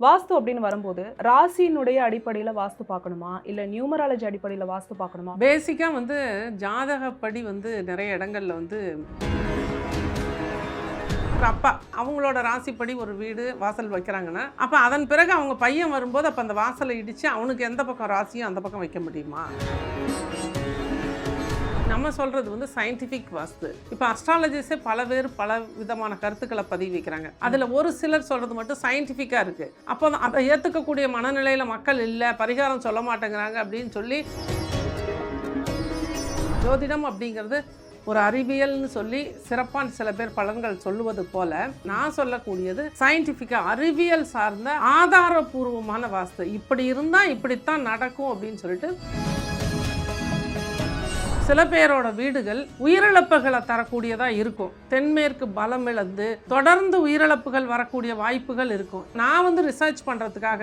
வாஸ்து அப்படின்னு வரும்போது ராசியினுடைய அடிப்படையில் வாஸ்து பார்க்கணுமா? இல்லை நியூமராலஜி அடிப்படையில் வாஸ்து பார்க்கணுமா? பேசிக்காக வந்து ஜாதகப்படி வந்து நிறைய இடங்கள்ல வந்து அப்பா அவங்களோட ராசிப்படி ஒரு வீடு வாசல் வைக்கிறாங்கன்னா அப்போ அதன் பிறகு அவங்க பையன் வரும்போது அப்போ அந்த வாசலை இடித்து அவனுக்கு எந்த பக்கம் ராசியும் அந்த பக்கம் வைக்க முடியுமா? நம்ம சொல்கிறது வந்து சயின்டிஃபிக் வாஸ்து. இப்போ அஸ்ட்ராலஜிஸே பல பேர் பல விதமான கருத்துக்களை பதிவு வைக்கிறாங்க. அதில் ஒரு சிலர் சொல்கிறது மட்டும் சயின்டிஃபிக்காக இருக்குது அப்போ அதை ஏற்றுக்கக்கூடிய மனநிலையில் மக்கள் இல்லை பரிகாரம் சொல்ல மாட்டேங்கிறாங்க அப்படின்னு சொல்லி ஜோதிடம் அப்படிங்கிறது ஒரு அறிவியல்னு சொல்லி சிறப்பான சில பேர் பலன்கள் சொல்லுவது போல நான் சொல்லக்கூடியது சயின்டிஃபிக்காக அறிவியல் சார்ந்த ஆதாரபூர்வமான வாஸ்து. இப்படி இருந்தால் இப்படித்தான் நடக்கும் அப்படின்னு சொல்லிட்டு சில பேரோட வீடுகள் உயிரிழப்புகளை தரக்கூடியதாக இருக்கும். தென்மேற்கு பலம் இழந்து தொடர்ந்து உயிரிழப்புகள் வரக்கூடிய வாய்ப்புகள் இருக்கும். நான் வந்து ரிசர்ச் பண்ணுறதுக்காக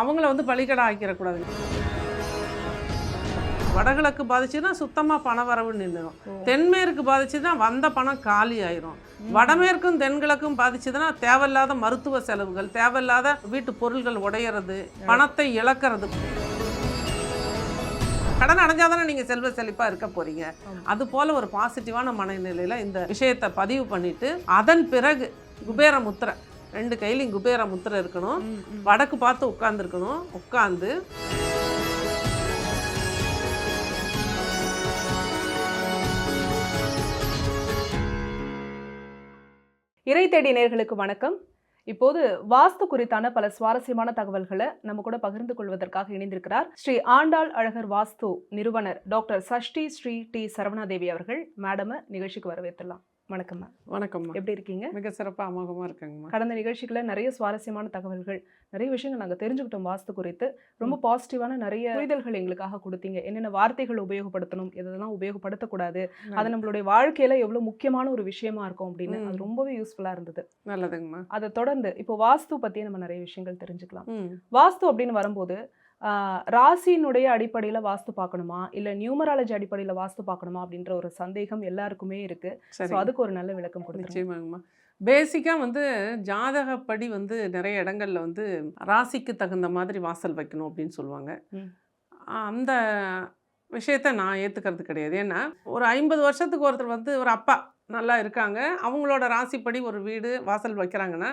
அவங்கள வந்து பலிகடா ஆக்கிடக்கூடாது. வடகிழக்கு பாதிச்சுன்னா சுத்தமாக பண வரவு நின்றுடும் தென்மேற்கு பாதிச்சுன்னா வந்த பணம் காலி ஆயிரும். வடமேற்கும் தென்கிழக்கும் பாதிச்சுதுன்னா தேவையில்லாத மருத்துவ செலவுகள் தேவையில்லாத வீட்டு பொருள்கள் உடையிறது பணத்தை இழக்கிறது. கடன் அடைஞ்சாதானே நீங்கள் செல்வ செழிப்பாக இருக்க போறீங்க ஆமா. அது போல ஒரு பாசிட்டிவான மனநிலையில் இந்த விஷயத்தை பதிவு பண்ணிட்டு அதன் பிறகு குபேர முத்திரை ரெண்டு கையிலையும் குபேர முத்திரை இருக்கணும். வடக்கு பார்த்து உட்காந்துருக்கணும் உட்காந்து இறை தேடி நேர்களுக்கு வணக்கம் இப்போது வாஸ்து குறித்தான பல சுவாரஸ்யமான தகவல்களை நம்ம கூட பகிர்ந்து கொள்வதற்காக இணைந்திருக்கிறார் ஸ்ரீ ஆண்டாள் அழகர் வாஸ்து நிறுவனர் டாக்டர் சஷ்டி ஸ்ரீ டி சரவணாதேவி அவர்கள். மேடமை நிகழ்ச்சிக்கு வரவேற்றலாம் வணக்கம் மேம் வணக்கம்மா எப்படி இருக்கீங்க? மிக சிறப்பாக அமோகமாக இருக்காங்கம்மா கடந்த நிகழ்ச்சிகளை நிறைய சுவாரஸ்யமான தகவல்கள் நிறைய விஷயங்கள் நாங்கள் தெரிஞ்சுக்கிட்டோம் வாஸ்து குறித்து. ரொம்ப பாசிட்டிவான நிறைய புரிதல்கள் எங்களுக்காக கொடுத்தீங்க. என்னென்ன வார்த்தைகள் உபயோகப்படுத்தணும் எதெல்லாம் உபயோகப்படுத்தக்கூடாது அது நம்மளுடைய வாழ்க்கையில எவ்வளவு முக்கியமான ஒரு விஷயமா இருக்கும் அப்படின்னு. அது ரொம்பவே யூஸ்ஃபுல்லா இருந்தது. நல்லதுங்கம்மா அதை தொடர்ந்து இப்போ வாஸ்து பத்தியே நம்ம நிறைய விஷயங்கள் தெரிஞ்சுக்கலாம். வாஸ்து அப்படின்னு வரும்போது ராசியினுடைய அடிப்படையில வாஸ்து பார்க்கணுமா? இல்ல நியூமராலஜி அடிப்படையில வாஸ்து பார்க்கணுமா? அப்படின்ற ஒரு சந்தேகம் எல்லாருக்குமே இருக்கு. ஸோ அதுக்கு ஒரு நல்ல விளக்கம் கொடுத்துருங்க. நிச்சயமாங்கம்மா. பேசிக்காக வந்து ஜாதகப்படி வந்து நிறைய இடங்கள்ல வந்து ராசிக்கு தகுந்த மாதிரி வாசல் வைக்கணும் அப்படின்னு சொல்லுவாங்க. அந்த விஷயத்த நான் ஏற்றுக்கிறது கிடையாது. ஏன்னா ஒரு ஐம்பது வருஷத்துக்கு ஒருத்தர் வந்து ஒரு அப்பா நல்லா இருக்காங்க. அவங்களோட ராசிப்படி ஒரு வீடு வாசல் வைக்கிறாங்கன்னா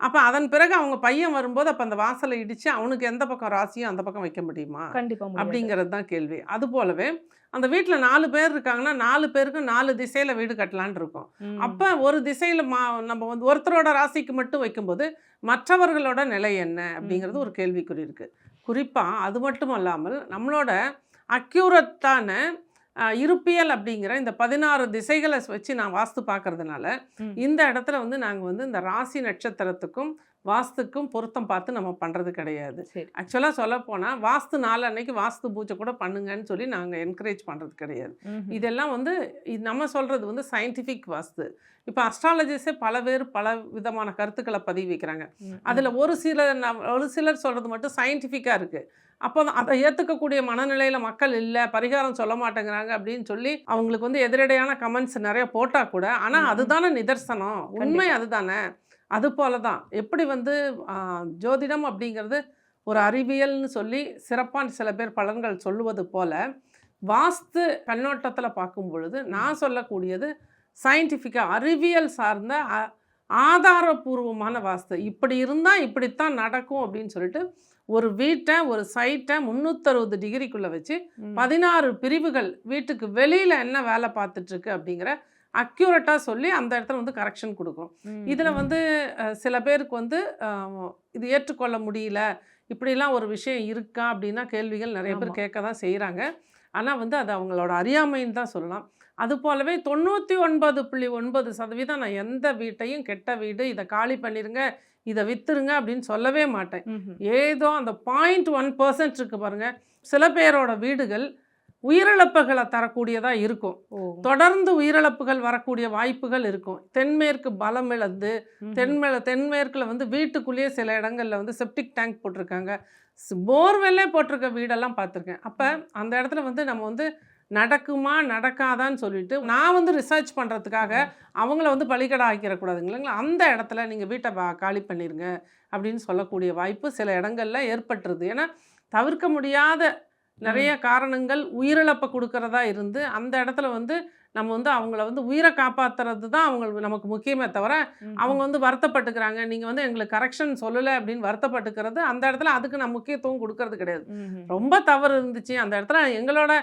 அப்போ அதன் பிறகு அவங்க பையன் வரும்போது அப்போ அந்த வாசலை இடித்து அவனுக்கு எந்த பக்கம் ராசியும் அந்த பக்கம் வைக்க முடியுமா? கண்டிப்பா முடியாது. அப்படிங்கிறது தான் கேள்வி. அது போலவே அந்த வீட்டில் நாலு பேர் இருக்காங்கன்னா நாலு பேருக்கும் நாலு திசையில் வீடு கட்டலான்னு இருக்கும். அப்போ ஒரு திசையில் மா நம்ம வந்து ஒருத்தரோட ராசிக்கு மட்டும் வைக்கும்போது மற்றவர்களோட நிலை என்ன அப்படிங்கிறது ஒரு கேள்விக்குறி இருக்குது குறிப்பாக அது மட்டும் அல்லாமல் நம்மளோட அக்யூரட்டான இருப்பியல் அப்படிங்கிற இந்த பதினாறு திசைகளை வச்சு நான் வாஸ்து பார்க்கறதுனால. இந்த இடத்துல வந்து நாங்கள் வந்து இந்த ராசி நட்சத்திரத்துக்கும் வாஸ்துக்கும் பொருத்தம் பார்த்து நம்ம பண்ணுறது கிடையாது. ஆக்சுவலாக சொல்லப்போனால் வாஸ்து நாள் அன்னைக்கு வாஸ்து பூஜை கூட பண்ணுங்கன்னு சொல்லி நாங்கள் என்கரேஜ் பண்ணுறது கிடையாது. இதெல்லாம் வந்து இது நம்ம சொல்கிறது வந்து சயின்டிஃபிக் வாஸ்து. இப்போ அஸ்ட்ராலஜிஸே பல பேர் பல விதமான கருத்துக்களை பதிவு வைக்கிறாங்க. அதில் ஒரு சிலர் நம்- ஒரு சிலர் சொல்கிறது மட்டும் சயின்டிஃபிக்காக இருக்குது அப்போ அதை ஏற்றுக்கக்கூடிய மனநிலையில் மக்கள் இல்லை பரிகாரம் சொல்ல மாட்டேங்கிறாங்க அப்படின்னு சொல்லி அவங்களுக்கு வந்து எதிரடையான கமெண்ட்ஸ் நிறைய போட்டால் கூட ஆனால். அதுதானே நிதர்சனம். உண்மை அதுதானே. அது போல தான் எப்படி வந்து ஜோதிடம் அப்படிங்கிறது ஒரு அறிவியல்னு சொல்லி சிறப்பான சில பேர் பலன்கள் சொல்லுவது போல வாஸ்து கண்ணோட்டத்தில் பார்க்கும் பொழுது நான் சொல்லக்கூடியது சயின்டிஃபிக்காக அறிவியல் சார்ந்த ஆதாரபூர்வமான வாஸ்து இப்படி இருந்தால் இப்படித்தான் நடக்கும் அப்படின்னு சொல்லிட்டு ஒரு வீட்டை ஒரு சைட்டை முந்நூற்றறுபது டிகிரிக்குள்ளே வச்சு. பதினாறு பிரிவுகள் வீட்டுக்கு வெளியில் என்ன வேலை பார்த்துட்ருக்கு அப்படிங்கிற அக்யூரேட்டாக சொல்லி அந்த இடத்துல வந்து கரெக்ஷன் கொடுக்கும் இதில். வந்து சில பேருக்கு வந்து இது ஏற்றுக்கொள்ள முடியல இப்படிலாம் ஒரு விஷயம் இருக்கா அப்படின்னா கேள்விகள் நிறைய. பேர் கேட்க தான் செய்கிறாங்க ஆனால் வந்து அது அவங்களோட அறியாமைன்னு தான் சொல்லலாம் அது போலவே தொண்ணூற்றி ஒன்பது புள்ளி ஒன்பது சதவீதம் நான் எந்த வீட்டையும் கெட்ட வீடு இதை காலி பண்ணிருங்க இதை வித்துருங்க அப்படின்னு சொல்லவே மாட்டேன். ஏதோ அந்த பாயிண்ட் ஒன் பர்சன்ட் இருக்கு பாருங்க சில பேரோட வீடுகள் உயிரிழப்புகளை தரக்கூடியதாக இருக்கும். தொடர்ந்து உயிரிழப்புகள் வரக்கூடிய வாய்ப்புகள் இருக்கும். தென்மேற்கு பலம் இழந்து ம்ஹும். தென்மே தென்மேற்கில் வந்து வீட்டுக்குள்ளேயே சில இடங்கள்ல வந்து செப்டிக் டேங்க் போட்டிருக்காங்க. போர்வெல்லே போட்டிருக்க வீடெல்லாம் பார்த்துருக்கேன். அப்போ அந்த இடத்துல வந்து நம்ம வந்து நடக்குமா நடக்காதான்னு சொல்லிட்டு நான் வந்து ரிசர்ச் பண்ணுறதுக்காக அவங்கள வந்து பலிக்கடை ஆக்கிடக்கூடாதுங்க இல்லைங்களா அந்த இடத்துல நீங்கள் வீட்டை காலி பண்ணிடுங்க அப்படின்னு சொல்லக்கூடிய வாய்ப்பு சில இடங்கள்ல ஏற்பட்டுருது. ஏன்னா தவிர்க்க முடியாத நிறைய காரணங்கள் உயிரிழப்பை கொடுக்கறதா இருந்து அந்த இடத்துல வந்து நம்ம வந்து அவங்கள வந்து உயிரை காப்பாத்துறது தான் அவங்களுக்கு நமக்கு முக்கியமே தவிர அவங்க வந்து வருத்தப்பட்டுக்கிறாங்க. நீங்கள் வந்து எங்களுக்கு கரெக்ஷன் சொல்லலை அப்படின்னு வருத்தப்பட்டுக்கிறது அந்த இடத்துல அதுக்கு நான் முக்கியத்துவம் கொடுக்கறது கிடையாது. ரொம்ப தவறு இருந்துச்சு. அந்த இடத்துல எங்களோட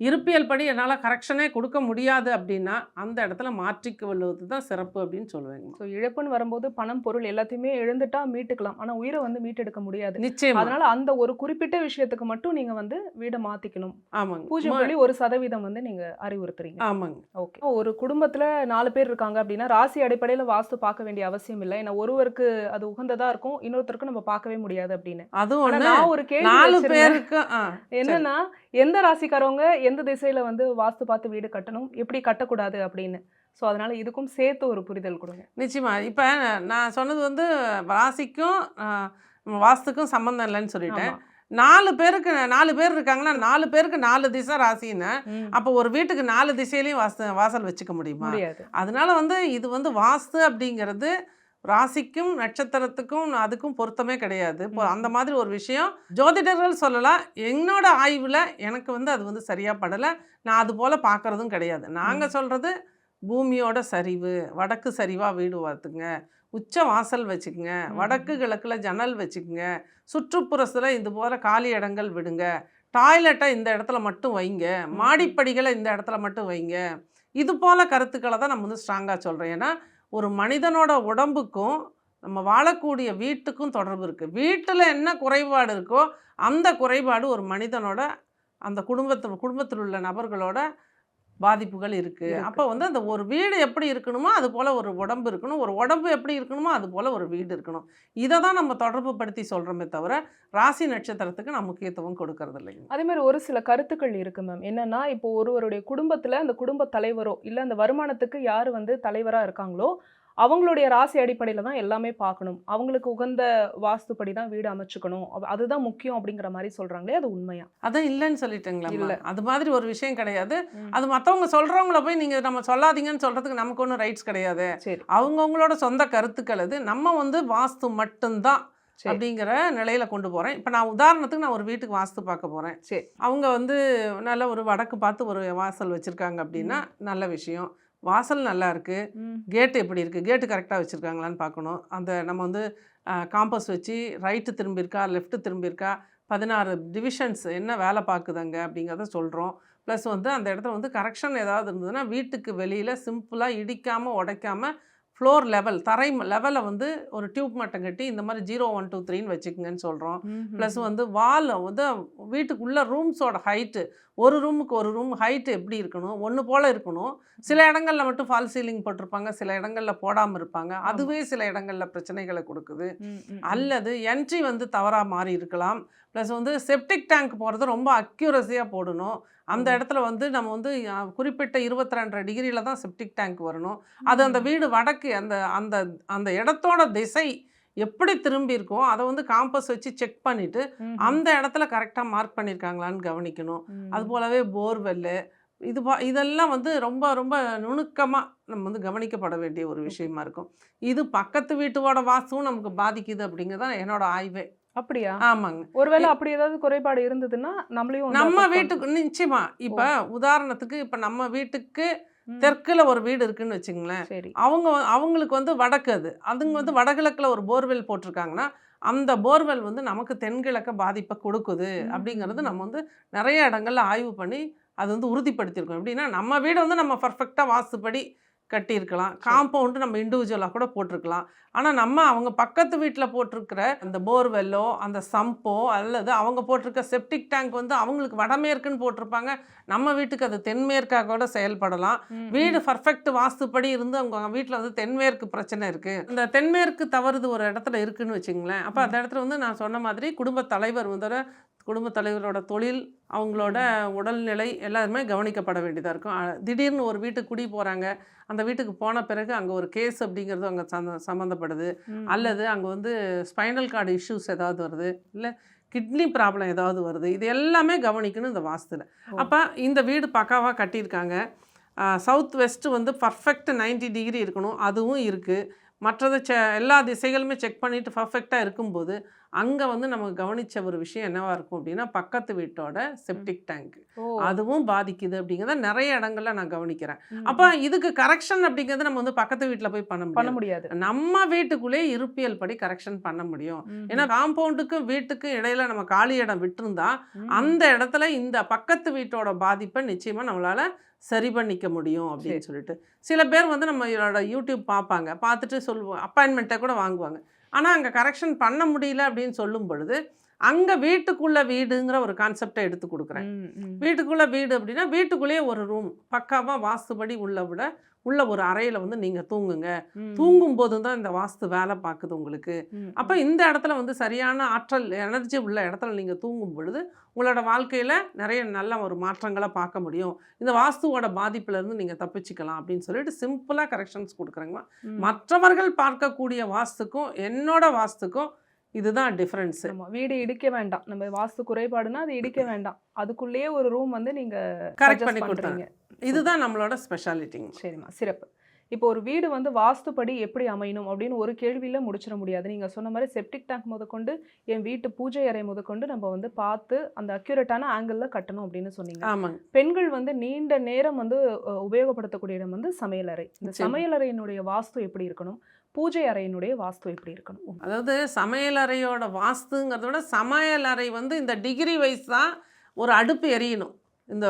இருப்பியல் படி என்னால் கரெக்ஷனே கொடுக்க முடியாது அப்படின்னா அந்த இடத்துல மாற்றிக் கொள்வது தான் சிறப்பு அப்படின்னு சொல்லுவேங்க ஸோ இழப்புன்னு வரும்போது பணம் பொருள் எல்லாத்தையுமே இழந்துட்டா மீட்டுக்கலாம். ஆனா உயிரை வந்து மீட்டெடுக்க முடியாது. நிச்சயமா. அதனால அந்த ஒரு குறிப்பிட்ட விஷயத்துக்கு மட்டும் நீங்க வந்து வீடை மாத்திக்கணும். ஆமாங்க. ம- புள்ளி ஒரு சதவீதம் வந்து நீங்க அறிவுறுத்துறீங்க. ஆமாங்க. ஓகே ஒரு குடும்பத்துல நாலு பேர் இருக்காங்க அப்படின்னா ராசி அடிப்படையில வாஸ்து பார்க்க வேண்டிய அவசியம் இல்லை. ஏன்னா ஒருவருக்கு அது உகந்ததா இருக்கும் இன்னொருத்தருக்கு நம்ம பார்க்கவே முடியாது அப்படின்னு. அதுவும் நான் ஒரு கேள்வி நாலு. பேருக்கு என்னன்னா எந்த ராசிக்காரவங்க எந்த திசையில வந்து வாஸ்து பார்த்து வீடு கட்டணும் எப்படி கட்டக்கூடாது அப்படின்னு. சோ அதனால இதுக்கும் சேர்த்து ஒரு புரிதல் கொடுங்க. நிச்சயமா. இப்போ நான் சொன்னது வந்து ராசிக்கும் வாஸ்துக்கும் சம்மந்தம் இல்லைன்னு சொல்லிட்டேன். நாலு பேருக்கு நாலு பேர் இருக்காங்கன்னா நாலு பேருக்கு நாலு திசை ராசின்னு அப்போ ஒரு வீட்டுக்கு நாலு திசையிலையும் வாச வாசல் வச்சுக்க முடியுமா? முடியாது. அதனால வந்து இது வந்து வாஸ்து அப்படிங்கிறது ராசிக்கும் நட்சத்திரத்துக்கும் அதுக்கும் பொருத்தமே கிடையாது. இப்போ. அந்த மாதிரி ஒரு விஷயம் ஜோதிடர்கள் சொல்லலாம் என்னோட ஆய்வில் எனக்கு வந்து அது வந்து சரியா படலை. நான் அது போல் பார்க்கறதும் கிடையாது. நாங்கள் சொல்கிறது பூமியோட சரிவு வடக்கு சரிவாக வீடு பார்த்துங்க உச்ச வாசல் வச்சுக்கோங்க. வடக்கு கிழக்கில் ஜன்னல் வச்சுக்கோங்க. சுற்றுப்புறத்தில் இது போல காலி இடங்கள் விடுங்க. டாய்லெட்டை இந்த இடத்துல மட்டும் வைங்க. மாடிப்படிகளை இந்த இடத்துல மட்டும் வைங்க. இது போல கருத்துக்களை தான் நம்ம வந்து ஸ்ட்ராங்காக சொல்கிறோம் ஏன்னா ஒரு மனிதனோட உடம்புக்கும் நம்ம வாழக்கூடிய வீட்டுக்கும் தொடர்பு இருக்குது வீட்டில் என்ன குறைபாடு இருக்கோ அந்த குறைபாடு ஒரு மனிதனோட அந்த குடும்பத்தில் குடும்பத்தில் உள்ள நபர்களோட பாதிப்புகள் இருக்குது இருக்கு. அப்போ வந்து அந்த ஒரு வீடு எப்படி இருக்கணுமோ அது போல் ஒரு உடம்பு இருக்கணும். ஒரு உடம்பு எப்படி இருக்கணுமோ அது போல் ஒரு வீடு இருக்கணும். இதை தான் நம்ம தொடர்பு படுத்தி சொல்கிறோமே தவிர ராசி நட்சத்திரத்துக்கு நான் முக்கியத்துவம் கொடுக்கறது இல்லைங்க. அதே மாதிரி ஒரு சில கருத்துக்கள் இருக்கு மேம் என்னன்னா இப்போ ஒருவருடைய குடும்பத்துல அந்த குடும்ப தலைவரோ இல்ல அந்த வருமானத்துக்கு யார் வந்து தலைவரா இருக்காங்களோ அவங்களுடைய ராசி அடிப்படையில தான் எல்லாமே பார்க்கணும். அவங்களுக்கு உகந்த வாஸ்துப்படி தான் வீடு அமைச்சுக்கணும். அது- அதுதான் முக்கியம் அப்படிங்கிற மாதிரி சொல்றாங்களே அது உண்மையா? அதான் இல்லைன்னு சொல்லிட்டேங்களா இல்ல. அது மாதிரி ஒரு விஷயம் கிடையாது. அது மற்றவங்க சொல்கிறவங்கள போய் நீங்கள் நம்ம சொல்லாதீங்கன்னு சொல்கிறதுக்கு நமக்கு ஒன்றும் ரைட்ஸ் கிடையாது. சரி. அவங்கவுங்களோட சொந்த கருத்துக்கள் அது. நம்ம வந்து வாஸ்து மட்டும்தான் அப்படிங்கிற நிலையில கொண்டு போகிறேன் இப்போ நான் உதாரணத்துக்கு நான் ஒரு வீட்டுக்கு வாஸ்து பார்க்க போகிறேன் சரி. அவங்க வந்து நல்ல ஒரு வடக்கு பார்த்து ஒரு வாசல் வச்சுருக்காங்க அப்படின்னா நல்ல விஷயம். வாசல் நல்லா இருக்குது கேட்டு எப்படி இருக்குது கேட்டு கரெக்டாக வச்சுருக்காங்களான்னு பார்க்கணும் அந்த நம்ம வந்து காம்பஸ் வச்சு ரைட்டு திரும்பியிருக்கா லெஃப்ட்டு திரும்பியிருக்கா பதினாறு டிவிஷன்ஸ் என்ன வேலை பார்க்குதுங்க அப்படிங்கிறத சொல்கிறோம் ப்ளஸ் வந்து அந்த இடத்துல வந்து கரெக்ஷன் ஏதாவது இருந்ததுன்னா வீட்டுக்கு வெளியில் சிம்பிளாக இடிக்காமல் உடைக்காமல் ஃப்ளோர் லெவல் தரை லெவலை வந்து ஒரு டியூப் மட்டம் கட்டி இந்த மாதிரி ஜீரோ ஒன் டூ த்ரீன்னு வச்சுக்கோங்கன்னு சொல்கிறோம் ப்ளஸ் வந்து வால் வந்து வீட்டுக்குள்ள ரூம்ஸோட ஹைட்டு ஒரு ரூமுக்கு ஒரு ரூம் ஹைட்டு எப்படி இருக்கணும்? ஒன்று போல் இருக்கணும். சில இடங்கள்ல மட்டும் ஃபால் சீலிங் போட்டிருப்பாங்க. சில இடங்கள்ல போடாமல் இருப்பாங்க. அதுவே சில இடங்கள்ல பிரச்சனைகளை கொடுக்குது. அல்லது என்ட்ரி வந்து தவறாக மாறி இருக்கலாம். ப்ளஸ் வந்து செப்டிக் டேங்க் போகிறது ரொம்ப அக்யூரஸியாக போடணும். அந்த. இடத்துல வந்து நம்ம வந்து குறிப்பிட்ட இருபத்தி ரெண்டரை டிகிரியில் தான் செப்டிக் டேங்க் வரணும். அது அந்த வீடு வடக்கு அந்த அந்த அந்த இடத்தோட திசை எப்படி திரும்பி இருக்கோ அதை வந்து காம்பஸ் வச்சு செக் ம், அந்த இடத்துல கரெக்டாக மார்க் பண்ணியிருக்காங்களான்னு கவனிக்கணும். அது போலவே போர்வெல்லு இது பா இதெல்லாம் வந்து ரொம்ப ரொம்ப நுணுக்கமாக நம்ம வந்து கவனிக்கப்பட வேண்டிய ஒரு விஷயமா இருக்கும். இது பக்கத்து வீட்டோட வாஸ்துவும் நமக்கு பாதிக்குது அப்படிங்கிறது தான் என்னோட ஆய்வே. அப்படியா? ஆமாங்க. ஒருவேளை அப்படி ஏதாவது குறைபாடு இருந்ததுன்னா நம்மளையும் நம்ம வீட்டுக்கு நிச்சயமா. இப்போ உதாரணத்துக்கு இப்போ நம்ம வீட்டுக்கு. தெற்குல ஒரு வீடு இருக்குன்னு வச்சுங்களேன் அவங்க அவங்களுக்கு வந்து வடக்கு அது. அதுங்க வந்து வடகிழக்கில் ஒரு போர்வெல் போட்டிருக்காங்கன்னா அந்த போர்வெல் வந்து நமக்கு தென்கிழக்க பாதிப்பை கொடுக்குது. அப்படிங்கிறது நம்ம வந்து நிறைய இடங்கள்ல ஆய்வு பண்ணி அது வந்து உறுதிப்படுத்தியிருக்கோம். எப்படின்னா நம்ம வீடு வந்து நம்ம பர்ஃபெக்டாக வாஸ்துப்படி கட்டியிருக்கலாம். காம்பவுண்டு நம்ம இண்டிவிஜுவலாக கூட போட்டிருக்கலாம். ஆனால் நம்ம அவங்க பக்கத்து வீட்டில் போட்டிருக்கிற அந்த போர்வெல்லோ அந்த சம்போ அல்லது அவங்க போட்டிருக்க செப்டிக் டேங்க் வந்து அவங்களுக்கு வடமேற்குன்னு போட்டிருப்பாங்க. நம்ம வீட்டுக்கு அது தென்மேற்காக கூட செயல்படலாம். வீடு பர்ஃபெக்ட் வாஸ்துப்படி இருந்து அவங்க வீட்டில் வந்து தென்மேற்கு பிரச்சனை இருக்குது இந்த தென்மேற்கு தவறுது ஒரு இடத்துல இருக்குன்னு வச்சுங்களேன். அப்போ அந்த இடத்துல வந்து நான் சொன்ன மாதிரி குடும்ப தலைவர் வந்து குடும்ப தலைவரோட தொழில் அவங்களோட உடல்நிலை எல்லாருமே கவனிக்கப்பட வேண்டியதாக இருக்கும். திடீர்னு ஒரு வீட்டுக்கு குடி போகிறாங்க அந்த வீட்டுக்கு போன பிறகு அங்கே ஒரு கேஸ் அப்படிங்கிறது அங்கே சம்ம சம்மந்தப்படுது அல்லது அங்கே வந்து ஸ்பைனல் கார்டு இஷ்யூஸ் ஏதாவது வருது. இல்லை கிட்னி ப்ராப்ளம் ஏதாவது வருது. இது எல்லாமே கவனிக்கணும் இந்த வாஸ்துல ஓ. அப்போ இந்த வீடு பக்காவாக கட்டியிருக்காங்க. சவுத் வெஸ்ட்டு வந்து பர்ஃபெக்ட் 90 டிகிரி இருக்கணும். அதுவும் இருக்குது மற்றது செ எல்லா திசைகளுமே செக் பண்ணிவிட்டு பர்ஃபெக்டாக இருக்கும்போது அங்கே வந்து நமக்கு கவனித்த ஒரு விஷயம் என்னவா இருக்கும் அப்படின்னா பக்கத்து வீட்டோட செப்டிக் டேங்க் அதுவும் பாதிக்குது அப்படிங்கிறத நிறைய இடங்கள்ல நான் கவனிக்கிறேன். அப்போ இதுக்கு கரெக்ஷன் அப்படிங்கிறது நம்ம வந்து பக்கத்து வீட்டில் போய் பண்ண பண்ண முடியாது. நம்ம வீட்டுக்குள்ளே இருப்பியல் படி கரெக்ஷன் பண்ண முடியும். ஏன்னா காம்பவுண்டுக்கும் வீட்டுக்கும் இடையில நம்ம காலி இடம் விட்டுருந்தா. அந்த இடத்துல இந்த பக்கத்து வீட்டோட பாதிப்பை நிச்சயமா நம்மளால சரி பண்ணிக்க முடியும் அப்படின்னு சொல்லிட்டு. சில பேர் வந்து நம்ம இதோட யூடியூப் பார்ப்பாங்க. பார்த்துட்டு சொல்லுவோம் அப்பாயின்மெண்ட்டை கூட வாங்குவாங்க. ஆனால் அங்கே கரெக்ஷன் பண்ண முடியல அப்படின்னு சொல்லும் பொழுது அங்கே வீட்டுக்குள்ள வீடுங்கிற ஒரு கான்செப்டை எடுத்து கொடுக்குறேன். வீட்டுக்குள்ள வீடு அப்படின்னா வீட்டுக்குள்ளேயே ஒரு ரூம் பக்காவாக வாஸ்துபடி உள்ள விட உள்ள ஒரு அறையில் வந்து நீங்கள் தூங்குங்க. தூங்கும் போது தான் இந்த வாஸ்து வேலை பார்க்குது உங்களுக்கு. அப்போ இந்த இடத்துல வந்து சரியான ஆற்றல் எனர்ஜி உள்ள இடத்துல நீங்கள் தூங்கும் பொழுது உங்களோட வாழ்க்கையில் நிறைய நல்ல ஒரு மாற்றங்களை பார்க்க முடியும். இந்த வாஸ்துவோட பாதிப்புலேருந்து நீங்கள் தப்பிச்சுக்கலாம் அப்படின்னு சொல்லிட்டு சிம்பிளாக கரெக்ஷன்ஸ் கொடுக்குறேங்க. மற்றவர்கள் பார்க்கக்கூடிய வாஸ்துக்கும் என்னோட வாஸ்துக்கும் இதுதான் டிஃப்ரென்ஸு ஆமா வீடு இடிக்க வேண்டாம். நம்ம வாஸ்து குறைபாடுனா அது இடிக்க வேண்டாம். அதுக்குள்ளேயே ஒரு ரூம் வந்து நீங்க கரெக்ட் பண்ணி கொடுத்தாங்க பண்றீங்க. இதுதான் நம்மளோட ஸ்பெஷாலிட்டிங்க சரிம்மா சிறப்பு. இப்போ ஒரு வீடு வந்து வாஸ்துப்படி எப்படி அமையணும் அப்படின்னு ஒரு கேள்வியில முடிச்சிட முடியாது. நீங்க சொன்ன மாதிரி செப்டிக் டேங்க் முதற்கொண்டு என் வீட்டு பூஜை அறை முதற்கொண்டு நம்ம வந்து பார்த்து அந்த அக்யூரேட்டான ஆங்கிள் கட்டணும் அப்படின்னு சொன்னீங்க. ஆமாங்க. பெண்கள் வந்து நீண்ட நேரம் வந்து உபயோகப்படுத்தக்கூடிய இடம் வந்து சமையலறை இந்த. சமையலறையினுடைய வாஸ்து எப்படி இருக்கணும்? பூஜை அறையினுடைய வாஸ்து எப்படி இருக்கணும்? அதாவது சமையலறையோட வாஸ்துங்கிறத விட சமையலறை வந்து இந்த டிகிரி வைஸ் தான் ஒரு அடுப்பு எரியணும். இந்த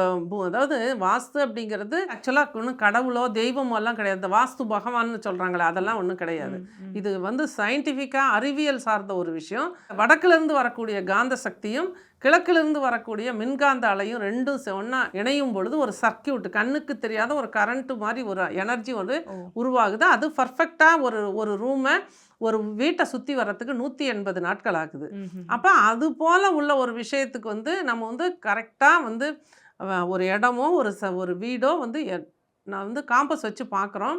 அதாவது வாஸ்து அப்படிங்கிறது ஆக்சுவலாக ஒன்றும் கடவுளோ தெய்வமோ எல்லாம் கிடையாது. இந்த வாஸ்து பகவான்னு சொல்கிறாங்களே அதெல்லாம் ஒன்றும் கிடையாது. இது வந்து சயின்டிஃபிக்காக அறிவியல் சார்ந்த ஒரு விஷயம். வடக்குலேருந்து வரக்கூடிய காந்த சக்தியும் கிழக்கிலிருந்து வரக்கூடிய மின்காந்த அலையும் ரெண்டும் ஒன்றா இணையும் பொழுது ஒரு சர்க்கியூட் கண்ணுக்கு தெரியாத ஒரு கரண்ட் மாதிரி ஒரு எனர்ஜி வந்து. உருவாகுது அது பர்ஃபெக்டாக ஒரு ஒரு ரூமை ஒரு வீட்டை சுற்றி வர்றதுக்கு நூற்றி எண்பது நாட்கள் ஆகுது. அப்போ அது போல் உள்ள ஒரு விஷயத்துக்கு வந்து நம்ம வந்து கரெக்டாக வந்து ஒரு இடமோ ஒரு ச ஒரு வீடோ வந்து எ- நான் வந்து காம்பஸ் வச்சு பார்க்குறோம்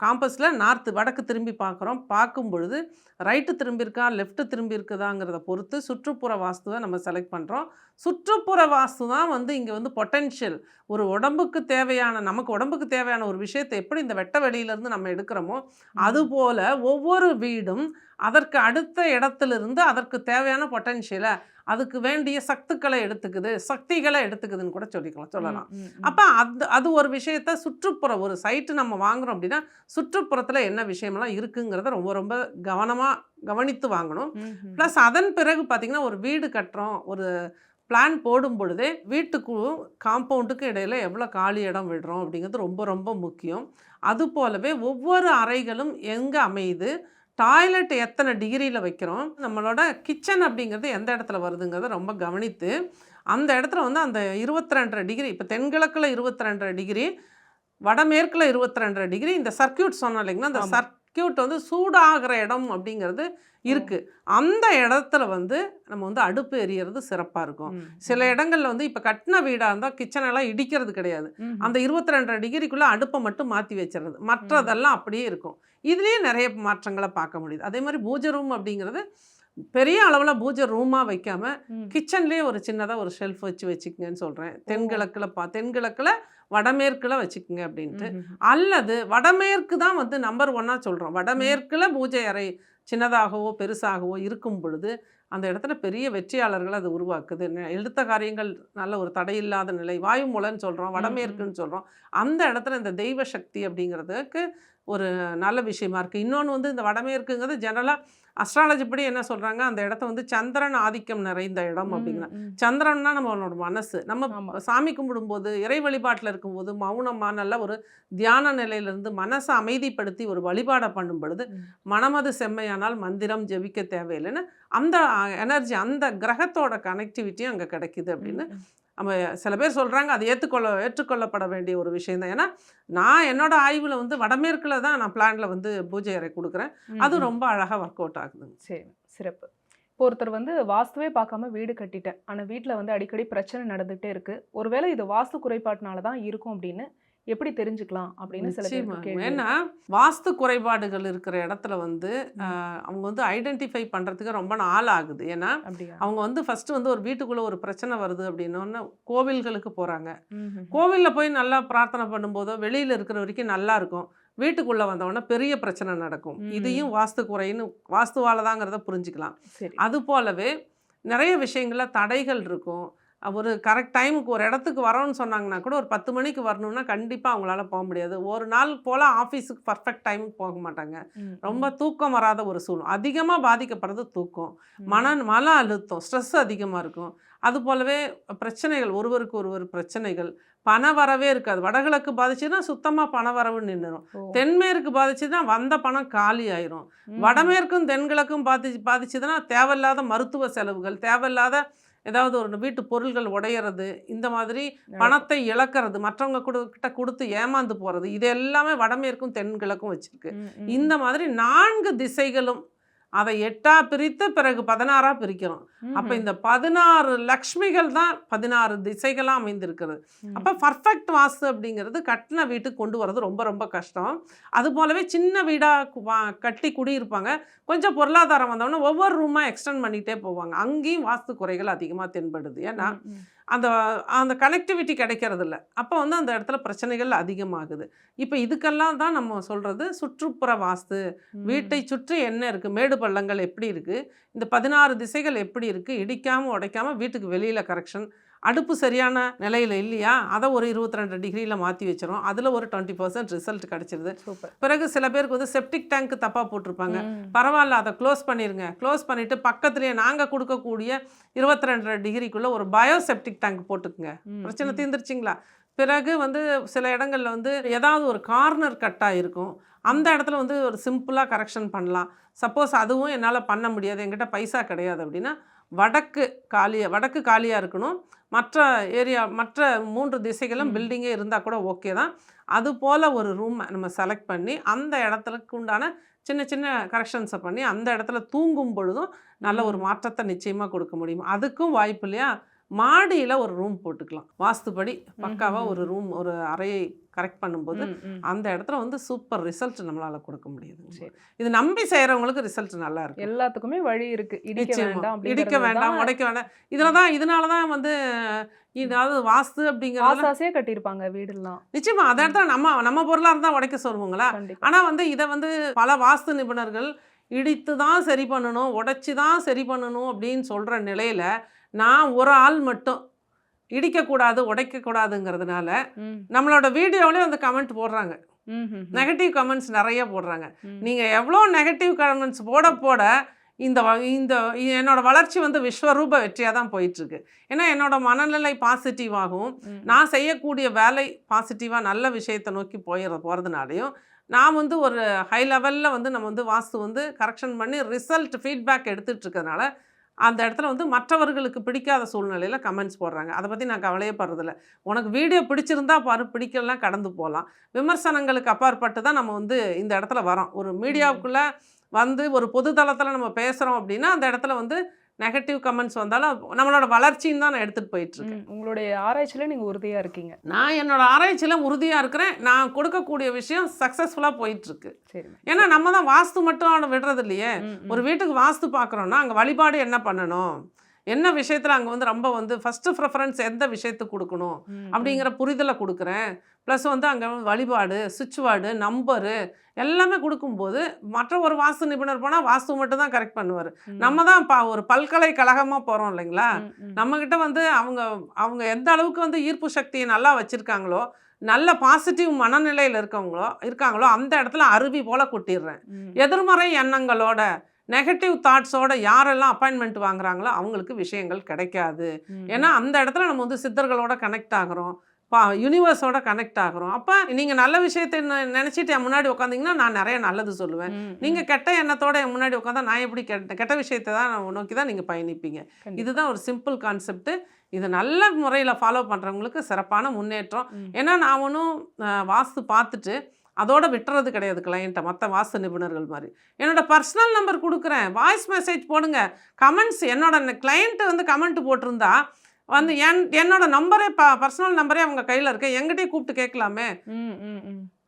காம்பஸில் நார்த்து வடக்கு திரும்பி பார்க்குறோம் பார்க்கும் பொழுது ரைட்டு திரும்பி இருக்கா லெஃப்ட்டு திரும்பி இருக்குதாங்கிறத பொறுத்து சுற்றுப்புற வாஸ்துவை நம்ம செலக்ட் பண்ணுறோம் சுற்றுப்புற வாஸ்து தான் வந்து இங்கே வந்து பொட்டென்ஷியல் ஒரு உடம்புக்கு தேவையான நமக்கு உடம்புக்கு தேவையான ஒரு விஷயத்தை எப்படி இந்த வெட்ட வெளியிலேருந்து நம்ம எடுக்கிறோமோ அதுபோல் ஒவ்வொரு வீடும் அதற்கு அடுத்த இடத்துலேருந்து அதற்கு தேவையான பொட்டென்ஷியலை அதுக்கு வேண்டிய சத்துக்களை எடுத்துக்குது சக்திகளை எடுத்துக்குதுன்னு கூட சொல்லிக்கலாம் சொல்லலாம். அப்போ அது அது ஒரு விஷயத்த சுற்றுப்புற ஒரு சைட்டு நம்ம வாங்குறோம் அப்படின்னா சுற்றுப்புறத்தில் என்ன விஷயமெல்லாம் இருக்குங்கிறத ரொம்ப ரொம்ப கவனமாக கவனித்து வாங்கணும். ப்ளஸ் அதன் பிறகு பார்த்திங்கன்னா ஒரு வீடு கட்டுறோம் ஒரு பிளான் போடும் பொழுதே வீட்டுக்கும் காம்பவுண்டுக்கும் இடையில எவ்வளோ காலி இடம் விடுறோம் அப்படிங்கிறது ரொம்ப ரொம்ப முக்கியம் அது போலவே ஒவ்வொரு அறைகளும் எங்கே அமையுது டாய்லெட் எத்தனை டிகிரியில் வைக்கிறோம்? நம்மளோட கிச்சன் அப்படிங்கிறது எந்த இடத்துல வருதுங்கிறத ரொம்ப கவனித்து அந்த இடத்துல வந்து அந்த இருபத்தி ரெண்டரை டிகிரி இப்போ தென்கிழக்கில் இருபத்தி ரெண்டரை டிகிரி வடமேற்கில் இருபத்தி ரெண்டரை டிகிரி இந்த சர்க்கியூட் சொன்னோம் இல்லைங்களா? அந்த. சர்க்கியூட் வந்து சூடாகிற இடம் அப்படிங்கிறது இருக்குது அந்த இடத்துல வந்து நம்ம வந்து அடுப்பு எரியறது சிறப்பாக இருக்கும். சில இடங்கள்ல வந்து இப்போ கட்டின வீடாக இருந்தால் கிச்சனெல்லாம் இடிக்கிறது கிடையாது. அந்த இருபத்தி ரெண்டரை டிகிரிக்குள்ளே அடுப்பை மட்டும் மாற்றி வச்சிடுறது. மற்றதெல்லாம் அப்படியே இருக்கும். இதுலேயே நிறைய மாற்றங்களை பார்க்க முடியுது. அதே மாதிரி பூஜை ரூம் அப்படிங்கிறது பெரிய அளவில் பூஜை ரூமாக வைக்காம ம். கிச்சன்லேயே ஒரு சின்னதாக ஒரு ஷெல்ஃப் வச்சு வச்சுக்கங்கன்னு சொல்கிறேன் தென்கிழக்கில் பா தென்கிழக்கில் வடமேற்கில் வச்சுக்கோங்க அப்படின்ட்டு. அல்லது வடமேற்கு தான் வந்து நம்பர் ஒன்னாக சொல்கிறோம் வடமேற்கில் பூஜை அறை சின்னதாகவோ பெருசாகவோ இருக்கும் பொழுது அந்த இடத்துல பெரிய வெற்றியாளர்கள் அது உருவாக்குது. எடுத்த காரியங்கள் நல்ல ஒரு தடையில்லாத நிலை வாயு மூலன்னு சொல்கிறோம் வடமேற்குன்னு சொல்கிறோம் அந்த இடத்துல இந்த தெய்வ சக்தி அப்படிங்கிறதுக்கு ஒரு நல்ல விஷயமா இருக்குது இன்னொன்று வந்து இந்த வடமேற்குங்கிறது ஜெனரலாக அஸ்ட்ராலஜி படி என்ன சொல்கிறாங்க அந்த இடத்த வந்து சந்திரன் ஆதிக்கம் நிறைந்த இடம் அப்படிங்கிற. சந்திரன்னா நம்மளோட மனசு நம்ம. சாமி கும்பிடும்போது இறை வழிபாட்டில் இருக்கும்போது மௌனமாக நல்ல ஒரு தியான நிலையிலிருந்து மனசை அமைதிப்படுத்தி ஒரு வழிபாடை பண்ணும் பொழுது. மனமது செம்மையானால் மந்திரம் ஜெபிக்க தேவையில்லைன்னு அந்த எனர்ஜி அந்த கிரகத்தோட கனெக்டிவிட்டியும் அங்கே கிடைக்குது அப்படின்னு. நம்ம சில பேர் சொல்கிறாங்க அது ஏற்றுக்கொள்ள ஏற்றுக்கொள்ளப்பட வேண்டிய ஒரு விஷயம் தான். ஏன்னா நான் என்னோட ஆய்வில் வந்து வடமேற்கில் தான் நான் பிளான்ல வந்து பூஜை அறை கொடுக்குறேன். அது. ரொம்ப அழகாக ஒர்க் அவுட் ஆகுதுங்க. சரி சிறப்பு. இப்போ ஒருத்தர் வந்து வாஸ்துவே பார்க்காம வீடு கட்டிட்டேன். ஆனால் வீட்டில் வந்து அடிக்கடி பிரச்சனை நடந்துகிட்டே இருக்கு. ஒருவேளை இது வாஸ்து குறைபாட்டினால தான் இருக்கும் அப்படின்னு எப்படி தெரிஞ்சுக்கலாம் அப்படின்னு சில நிச்சயமா. பேருக்கு கேள்வி ஏன்னா வாஸ்து குறைபாடுகள் இருக்கிற இடத்துல வந்து அவங்க வந்து ஐடென்டிஃபை பண்றதுக்கு ரொம்ப நாள் ஆகுது. ஏன்னா அவங்க வந்து ஃபர்ஸ்ட் வந்து ஒரு வீட்டுக்குள்ள ஒரு பிரச்சனை வருது அப்படின்னோடனே கோவில்களுக்கு ம்ஹும். கோவில்ல போய் நல்லா பிரார்த்தனை பண்ணும்போதோ வெளியில இருக்கிற வரைக்கும் நல்லா இருக்கும். வீட்டுக்குள்ள வந்தவொடனே பெரிய பிரச்சனை நடக்கும். இதையும் வாஸ்து குறைன்னு வாஸ்துவால தாங்கிறத புரிஞ்சுக்கலாம் அது போலவே நிறைய விஷயங்கள்ல தடைகள் இருக்கும். ஒரு கரெக்ட் டைமுக்கு ஒரு இடத்துக்கு வரோன்னு சொன்னாங்கன்னா கூட ஒரு பத்து மணிக்கு வரணும்னா கண்டிப்பாக அவங்களால போக முடியாது. ஒரு நாள் போல் ஆஃபீஸுக்கு பர்ஃபெக்ட் டைமுக்கு போக மாட்டாங்க. ரொம்ப தூக்கம் வராத ஒரு சூழ்நிலை அதிகமாக பாதிக்கப்படுறது தூக்கம். மன மன அழுத்தம் ஸ்ட்ரெஸ் அதிகமாக இருக்கும். அது போலவே பிரச்சனைகள் ஒருவருக்கு ஒருவர் பிரச்சனைகள். பண வரவே இருக்காது. வடகிழக்கு பாதிச்சுன்னா சுத்தமாக பண வரவு நின்றுடும். தென்மேற்கு பாதிச்சுன்னா வந்த பணம் காலி ஆயிரும். வடமேற்கும் தென்கிழக்கும் பாதி பாதிச்சுதுன்னா தேவையில்லாத மருத்துவ செலவுகள் தேவையில்லாத ஏதாவது ஒரு வீட்டு பொருள்கள் உடையிறது இந்த மாதிரி பணத்தை இழக்கிறது மற்றவங்க கூட கிட்ட கொடுத்து ஏமாந்து போகிறது இது எல்லாமே வடமேற்கும் தென்கிழக்கும் வச்சிருக்கு. இந்த மாதிரி நான்கு திசைகளும் அதை எட்டா பிரித்து பிறகு பதினாறா பிரிக்கிறோம் அப்ப. இந்த பதினாறு லக்ஷ்மிகள் தான் பதினாறு திசைகளா அமைந்திருக்கிறது. அப்ப பர்ஃபெக்ட் வாஸ்து அப்படிங்கிறது கட்டின வீட்டுக்கு கொண்டு வர்றது ரொம்ப ரொம்ப கஷ்டம் அது போலவே சின்ன வீடா கு- வா- கட்டி குடியிருப்பாங்க கொஞ்சம் பொருளாதாரம் வந்தோடனே ஒவ்வொரு ரூமா எக்ஸ்டெண்ட் பண்ணிட்டே போவாங்க அங்கேயும் வாஸ்து குறைகள் அதிகமா தென்படுது ஏன்னா. அந்த அந்த கனெக்டிவிட்டி கிடைக்கிறது இல்ல அப்போ வந்து அந்த இடத்துல பிரச்சனைகள் அதிகமாகுது. இப்போ இதுக்கெல்லாம் தான் நம்ம சொல்றது சுற்றுப்புற வாஸ்து. வீட்டை சுற்றி என்ன இருக்குது மேடு பள்ளங்கள் எப்படி இருக்குது இந்த பதினாறு திசைகள் எப்படி இருக்குது இடிக்காமல் உடைக்காம வீட்டுக்கு வெளியில் கரெக்ஷன் அடுப்பு சரியான நிலையில் இல்லையா? அதை ஒரு இருபத்தி ரெண்டு டிகிரியில் மாற்றி வச்சிரும் அதில் ஒரு டுவெண்ட்டி பர்சன்ட் ரிசல்ட் கிடச்சிருது. பிறகு சில பேருக்கு வந்து செப்டிக் டேங்க் தப்பாக போட்டிருப்பாங்க. பரவாயில்ல அதை க்ளோஸ் பண்ணிடுங்க க்ளோஸ் பண்ணிவிட்டு பக்கத்துலேயே நாங்கள் கொடுக்கக்கூடிய இருபத்தி ரெண்டு டிகிரிக்குள்ளே ஒரு பயோசெப்டிக் டேங்க் போட்டுக்குங்க. பிரச்சனை. தீர்ந்துருச்சிங்களா? பிறகு வந்து சில இடங்கள்ல வந்து ஏதாவது ஒரு கார்னர் கட்டாக இருக்கும் அந்த இடத்துல வந்து ஒரு சிம்பிளாக கரெக்ஷன் பண்ணலாம். சப்போஸ் அதுவும் என்னால் பண்ண முடியாது. என்கிட்ட பைசா கிடையாது அப்படின்னா வடக்கு காலியாக வடக்கு காலியாக இருக்கணும். மற்ற ஏரியா மற்ற மூன்று திசைகளும். பில்டிங்கே இருந்தால் கூட ஓகே தான். அது போல் ஒரு ரூம் நம்ம செலக்ட் பண்ணி அந்த இடத்துக்கு உண்டான சின்ன சின்ன கரெக்ஷன்ஸை பண்ணி அந்த இடத்துல தூங்கும் பொழுதும் நல்ல ஒரு மாற்றத்தை நிச்சயமாக கொடுக்க முடியும். அதுக்கும் வாய்ப்பு இல்லையா? மாடியில் ஒரு ரூம் போட்டுக்கலாம். வாஸ்துபடி பக்காவாக ஒரு ரூம் ஒரு அறையை கரெக்ட் பண்ணும்போது. அந்த இடத்துல வந்து சூப்பர் ரிசல்ட் நம்மளால் கொடுக்க முடியுது. இது நம்பி செய்கிறவங்களுக்கு ரிசல்ட் நல்லா இருக்கும். எல்லாத்துக்குமே வழி இருக்கு. இடிக்க. வேண்டாம் இடிக்க வேண்டாம் உடைக்க வேண்டாம். இதில் தான் இதனால தான் வந்து இதாவது வாஸ்து அப்படிங்கிறது கட்டியிருப்பாங்க வீடெல்லாம் நிச்சயமா அந்த இடத்துல நம்ம நம்ம பொருளாக இருந்தால் உடைக்க சொல்லுவோங்களா? ஆனால் வந்து இதை வந்து பல வாஸ்து நிபுணர்கள் இடித்து தான் சரி பண்ணணும் உடைச்சி தான் சரி பண்ணணும் அப்படின்னு சொல்கிற நிலையில் நான் ஒரு ஆள் மட்டும் இடிக்கக்கூடாது உடைக்கக்கூடாதுங்கிறதுனால நம்மளோட வீடியோவிலே வந்து கமெண்ட் போடுறாங்க. நெகட்டிவ் கமெண்ட்ஸ் நிறைய போடுறாங்க. நீங்கள் எவ்வளோ நெகட்டிவ் கமெண்ட்ஸ் போட போட இந்த இந்த என்னோட வளர்ச்சி வந்து விஸ்வரூப வெற்றியாக தான் போயிட்டுருக்கு ஏன்னா என்னோட மனநிலை பாசிட்டிவாகவும். நான் செய்யக்கூடிய வேலை பாசிட்டிவாக நல்ல விஷயத்தை நோக்கி போயிட போகிறதுனாலையும் நான் வந்து ஒரு ஹை லெவலில் வந்து நம்ம வந்து வாஸ்து வந்து கரெக்ஷன் பண்ணி ரிசல்ட் ஃபீட்பேக் எடுத்துகிட்டு இருக்கிறதுனால அந்த இடத்துல வந்து மற்றவர்களுக்கு பிடிக்காத சூழ்நிலையில் கமெண்ட்ஸ் போடுறாங்க. அதை பற்றி நான் கவலையே படுறதில்ல. உனக்கு வீடியோ பிடிச்சிருந்தா பாரு பிடிக்கலாம் கடந்து போகலாம் விமர்சனங்களுக்கு அப்பாற்பட்டு தான் நம்ம வந்து இந்த இடத்துல வரோம் ஒரு மீடியாவுக்குள்ளே வந்து ஒரு பொது தளத்தில் நம்ம பேசுகிறோம் அப்படின்னா அந்த இடத்துல வந்து நெகட்டிவ் கமெண்ட்ஸ் வந்தாலும் நம்மளோட வளர்ச்சின்னு தான் நான் எடுத்துகிட்டு போயிட்டுருக்கேன். உங்களுடைய ஆராய்ச்சியில நீங்க உறுதியா இருக்கீங்க. நான் என்னோட ஆராய்ச்சியில் உறுதியாக இருக்கிறேன். நான் கொடுக்கக்கூடிய விஷயம் சக்ஸஸ்ஃபுல்லாக போயிட்டுருக்கு. ஏன்னா நம்ம தான் வாஸ்து மட்டும் அவனை விடுறது இல்லையே. ஒரு வீட்டுக்கு வாஸ்து பார்க்குறோன்னா அங்கே வழிபாடு என்ன பண்ணணும்? என்ன விஷயத்தில் அங்கே வந்து ரொம்ப வந்து ஃபஸ்ட்டு ப்ரிஃபரன்ஸ் எந்த விஷயத்துக்கு கொடுக்கணும். அப்படிங்கிற புரிதலை கொடுக்குறேன். ப்ளஸ் வந்து அங்கே வழிபாடு சுவிட்ச் வார்டு நம்பரு எல்லாமே கொடுக்கும்போது மற்ற ஒரு வாஸ்து நிபுணர் போனால் வாஸ்து மட்டும் தான் கரெக்ட் பண்ணுவார். நம்ம தான் பா ஒரு பல்கலைக்கழகமாக போகிறோம் இல்லைங்களா. நம்மக்கிட்ட வந்து அவங்க அவங்க எந்த அளவுக்கு வந்து ஈர்ப்பு சக்தியை நல்லா வச்சுருக்காங்களோ நல்ல பாசிட்டிவ் மனநிலையில் இருக்கவங்களோ இருக்காங்களோ அந்த இடத்துல அருவி போல கொட்டிடுறேன். எதிர்மறை எண்ணங்களோட நெகட்டிவ் தாட்ஸோட யாரெல்லாம் அப்பாயின்மெண்ட் வாங்குறாங்களோ அவங்களுக்கு விஷயங்கள் கிடைக்காது. ஏன்னா அந்த இடத்துல நம்ம வந்து சித்தர்களோட கனெக்ட் ஆகுறோம் பா யூனிவர்ஸோட கனெக்ட் ஆகுறோம். அப்போ நீங்கள் நல்ல விஷயத்தை நினைச்சிட்டு என் முன்னாடி உட்காந்தீங்கன்னா நான் நிறைய நல்லது சொல்லுவேன். நீங்கள் கெட்ட எண்ணத்தோட என் முன்னாடி உட்காந்தா நான் எப்படி கெட்ட கெட்ட விஷயத்தை தான் நோக்கி தான் நீங்கள் பயணிப்பீங்க. இதுதான் ஒரு சிம்பிள் கான்செப்ட் இதை நல்ல முறையில் ஃபாலோ பண்ணுறவங்களுக்கு சிறப்பான முன்னேற்றம். ஏன்னா நான் ஒன்றும் வாஸ்து பார்த்துட்டு அதோட விட்டுறது கிடையாது கிளையண்ட்டை மற்ற வாஸ்து நிபுணர்கள் மாதிரி. என்னோட பர்சனல் நம்பர் கொடுக்குறேன். வாய்ஸ் மெசேஜ் போடுங்க. கமெண்ட்ஸ் என்னோட கிளையண்ட்டு வந்து கமெண்ட் போட்டிருந்தா வந்து என் என்னோட நம்பரே ப பர்சனல் நம்பரே அவங்க கையில் இருக்கு. எங்கிட்டயே கூப்பிட்டு கேட்கலாமே.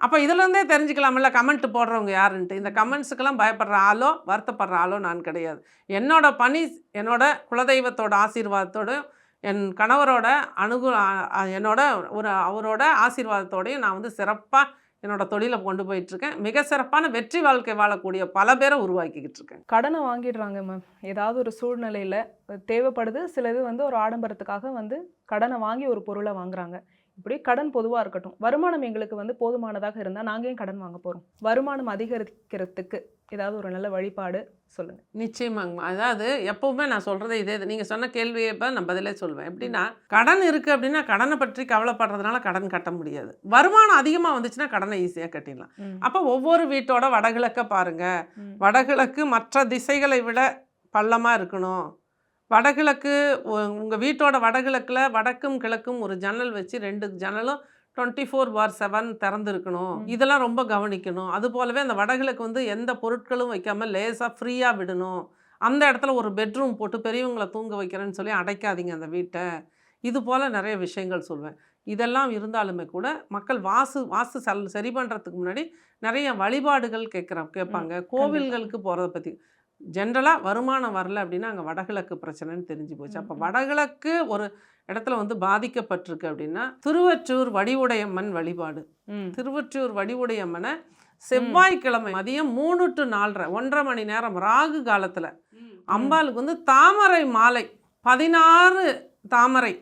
அப்போ இதுலேருந்தே தெரிஞ்சுக்கலாம்ல கமெண்ட் போடுறவங்க யாருன்ட்டு. இந்த கமெண்ட்ஸுக்கெல்லாம் பயப்படுற ஆளோ வருத்தப்படுற ஆளோ நான் கிடையாது. என்னோட பணி என்னோட குலதெய்வத்தோட ஆசீர்வாதத்தோடு என் கணவரோட அணுகு என்னோட ஒரு அவரோட ஆசீர்வாதத்தோடையும் நான் வந்து சிறப்பாக என்னோட தொழிலை கொண்டு போயிட்டுருக்கேன். மிக சிறப்பான வெற்றி வாழ்க்கை வாழக்கூடிய பல பேரை உருவாக்கிக்கிட்டு இருக்கேன். கடனை வாங்கிடுறாங்க மேம் ஏதாவது ஒரு சூழ்நிலையில் தேவைப்படுது சிலது வந்து ஒரு ஆடம்பரத்துக்காக வந்து கடனை வாங்கி ஒரு பொருளை வாங்குறாங்க. இப்படி கடன் பொதுவா இருக்கட்டும். வருமானம் எங்களுக்கு வந்து போதுமானதாக இருந்தா நாங்க ஏன் கடன் வாங்க போறோம்? வருமானம் அதிகரிக்கிறதுக்கு ஏதாவது ஒரு நல்ல வழிபாடு சொல்லுங்க. நிச்சயமாங்கம்மா. அதாவது எப்பவுமே நான் சொல்கிறதே இதே நீங்கள் சொன்ன கேள்வியை இப்போ நான் பதிலே சொல்வேன். எப்படின்னா கடன் இருக்குது அப்படின்னா கடனை பற்றி கவலைப்படுறதுனால கடன் கட்ட முடியாது. வருமானம் அதிகமாக வந்துச்சுன்னா கடனை ஈஸியாக கட்டிடலாம். அப்போ ஒவ்வொரு வீட்டோட வடகிழக்க பாருங்க. ம், வடகிழக்கு மற்ற திசைகளை விட பள்ளமாக இருக்கணும். வடகிழக்கு உங்கள் வீட்டோட வடகிழக்கில் வடக்கும் கிழக்கும் ஒரு ஜன்னல் வச்சு ரெண்டு ஜன்னலும் டுவெண்ட்டி ஃபோர் பார் செவன் திறந்துருக்கணும். இதெல்லாம் ரொம்ப கவனிக்கணும். அது போலவே அந்த வடகிழக்கு வந்து எந்த பொருட்களும் வைக்காம லேசாக ஃப்ரீயாக விடணும். அந்த இடத்துல ஒரு பெட்ரூம் போட்டு பெரியவங்களை தூங்க வைக்கிறேன்னு சொல்லி அடைக்காதீங்க அந்த வீட்டை. இது போல் நிறைய விஷயங்கள் சொல்வேன். இதெல்லாம் இருந்தாலுமே கூட மக்கள் வாசு வாஸ்து சல் சரி பண்ணுறதுக்கு முன்னாடி நிறைய வழிபாடுகள் கேட்குற கேட்பாங்க. கோவில்களுக்கு போகிறத பற்றி ஜென்ரலாக வருமானம் வரல அப்படின்னா அங்கே வடகிழக்கு பிரச்சனைன்னு தெரிஞ்சு போச்சு. அப்போ. வடகிழக்கு ஒரு இடத்துல வந்து பாதிக்கப்பட்டிருக்கு அப்படின்னா திருவற்றூர் வடிவுடையம்மன் வழிபாடு. ம், திருவொற்றியூர் வடிவுடையம்மனை செவ்வாய்க்கிழமை மதியம் மூணு டு நாலரை ஒன்றரை மணி நேரம் ராகு காலத்தில் அம்பாளுக்கு வந்து தாமரை மாலை பதினாறு தாமரை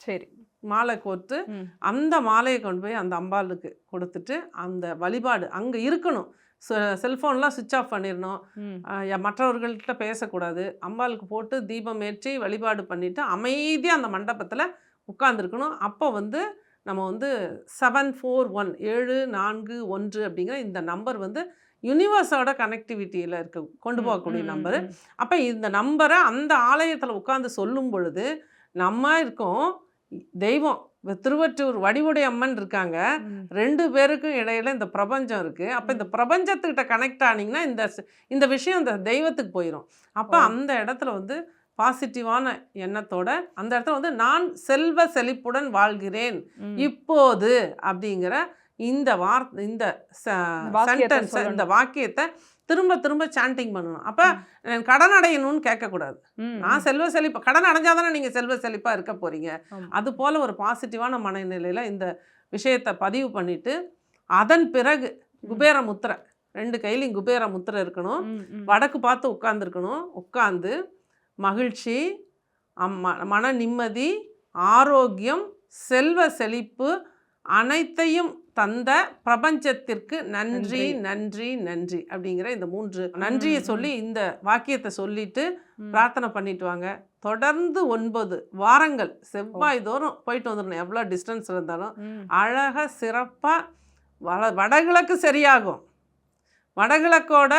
சரி. மாலை கோர்த்து அந்த மாலையை கொண்டு போய் அந்த அம்பாளுக்கு கொடுத்துட்டு அந்த வழிபாடு அங்கே இருக்கணும். செல்ஃபோன்லாம் சுவிட்ச் ஆஃப் பண்ணிடணும். ம், ஆஹ் ய- மற்றவர்கள்ட்ட பேசக்கூடாது. அம்பாளுக்கு போட்டு தீபம் ஏற்றி வழிபாடு பண்ணிவிட்டு அமைதியாக அந்த மண்டபத்தில் உட்காந்துருக்கணும் அப்போ வந்து நம்ம வந்து செவன் ஃபோர் ஒன் ஏழு நான்கு ஒன்று அப்படிங்கிற இந்த நம்பர் வந்து யுனிவர்ஸோட கனெக்டிவிட்டியில் இருக்க. கொண்டு போகக்கூடிய நம்பரு. அப்போ இந்த நம்பரை அந்த ஆலயத்தில் உட்காந்து சொல்லும் பொழுது நம்ம இருக்கோம். தெய்வம் திருவற்றூர் வடிவுடை அம்மன் இருக்காங்க. ரெண்டு பேருக்கும் இடையில இந்த பிரபஞ்சம் இருக்கு அப்போ இந்த பிரபஞ்சத்துக்கிட்ட கனெக்ட் ஆனீங்கன்னா இந்த இந்த விஷயம் இந்த தெய்வத்துக்கு போயிடும் அப்போ. அந்த இடத்துல வந்து பாசிட்டிவான எண்ணத்தோட அந்த இடத்துல வந்து நான் செல்வ செழிப்புடன் வாழ்கிறேன். இப்போது அப்படிங்கிற இந்த வார் இந்த சென்டென்ஸ் இந்த. வாக்கியத்தை திரும்ப திரும்ப சாண்டிங் பண்ணணும். அப்போ கடன் அடையணும்னு கேட்கக்கூடாது. நான் செல்வ செழிப்பு கடன் அடைஞ்சாதானே நீங்கள் செல்வ செழிப்பாக இருக்க போகிறீங்க. அது போல் ஒரு பாசிட்டிவான மனநிலையில் இந்த விஷயத்தை பதிவு பண்ணிட்டு அதன் பிறகு குபேர முத்திரை ரெண்டு கையிலையும் குபேர முத்திரை இருக்கணும். வடக்கு பார்த்து உட்காந்துருக்கணும் உட்காந்து மகிழ்ச்சி மன நிம்மதி ஆரோக்கியம் செல்வ செழிப்பு அனைத்தையும் தந்த பிரபஞ்சத்திற்கு நன்றி நன்றி. நன்றி அப்படிங்கிற இந்த மூன்று நன்றியை சொல்லி இந்த வாக்கியத்தை சொல்லிட்டு. பிரார்த்தனை பண்ணிட்டு வாங்க தொடர்ந்து ஒன்பது வாரங்கள் செவ்வாய் தோறும் போயிட்டு வந்துடணும் எவ்வளோ டிஸ்டன்ஸ் இருந்தாலும். அழகாக சிறப்பாக வட வடகிழக்கு சரியாகும் வடகிழக்கோட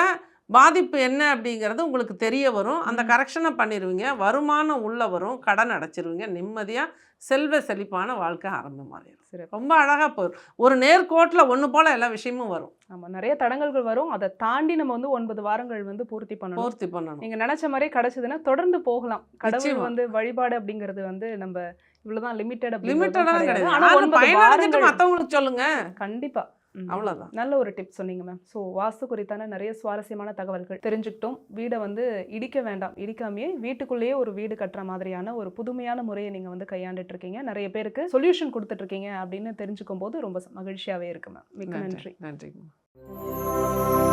பாதிப்பு என்ன அப்படிங்கிறது உங்களுக்கு தெரிய வரும். அந்த. கரெக்ஷனை பண்ணிடுவீங்க வருமானம் உள்ள வரும். கடன் அடைச்சிருவீங்க. நிம்மதியாக செல்வ செழிப்பான வாழ்க்கை ஆரம்பமாகிடும் சிறப்பு. ரொம்ப அழகாக போயிடும் ஒரு நேர்கோட்டில் ஒன்று போல் எல்லா விஷயமும் வரும். ஆமா நிறைய தடங்கல்கள் வரும். அதை தாண்டி நம்ம வந்து ஒன்பது வாரங்கள் வந்து பூர்த்தி பண்ணணும். பூர்த்தி பண்ணணும். நீங்க நினைச்ச மாதிரியே கிடைச்சதுன்னா தொடர்ந்து போகலாம். கடவுள். வந்து வழிபாடு அப்படிங்கிறது வந்து நம்ம இவ்வளவுதான் லிமிட்டட் லிமிட்டடாக கிடையாது. ஆனா ஆனால் பயனடைஞ்சிட்டு மற்றவங்களுக்கு சொல்லுங்க. கண்டிப்பா. ம். அவ்வளோதான் நல்ல ஒரு டிப் சொன்னீங்க மேம் ஸோ வாஸ்து குறித்தான நிறைய சுவாரஸ்யமான தகவல்கள். தெரிஞ்சுக்கிட்டோம். வீடை வந்து இடிக்க வேண்டாம். இடிக்காமையே வீட்டுக்குள்ளேயே ஒரு வீடு கட்டுற மாதிரியான ஒரு புதுமையான முறையை நீங்க வந்து கையாண்டுட்டு இருக்கீங்க நிறைய பேருக்கு சொல்யூஷன் கொடுத்துட்டு இருக்கீங்க அப்படின்னு தெரிஞ்சுக்கும் போது ரொம்ப மகிழ்ச்சியாவே இருக்கு மேம் நன்றி. நன்றி. நன்றிங்க.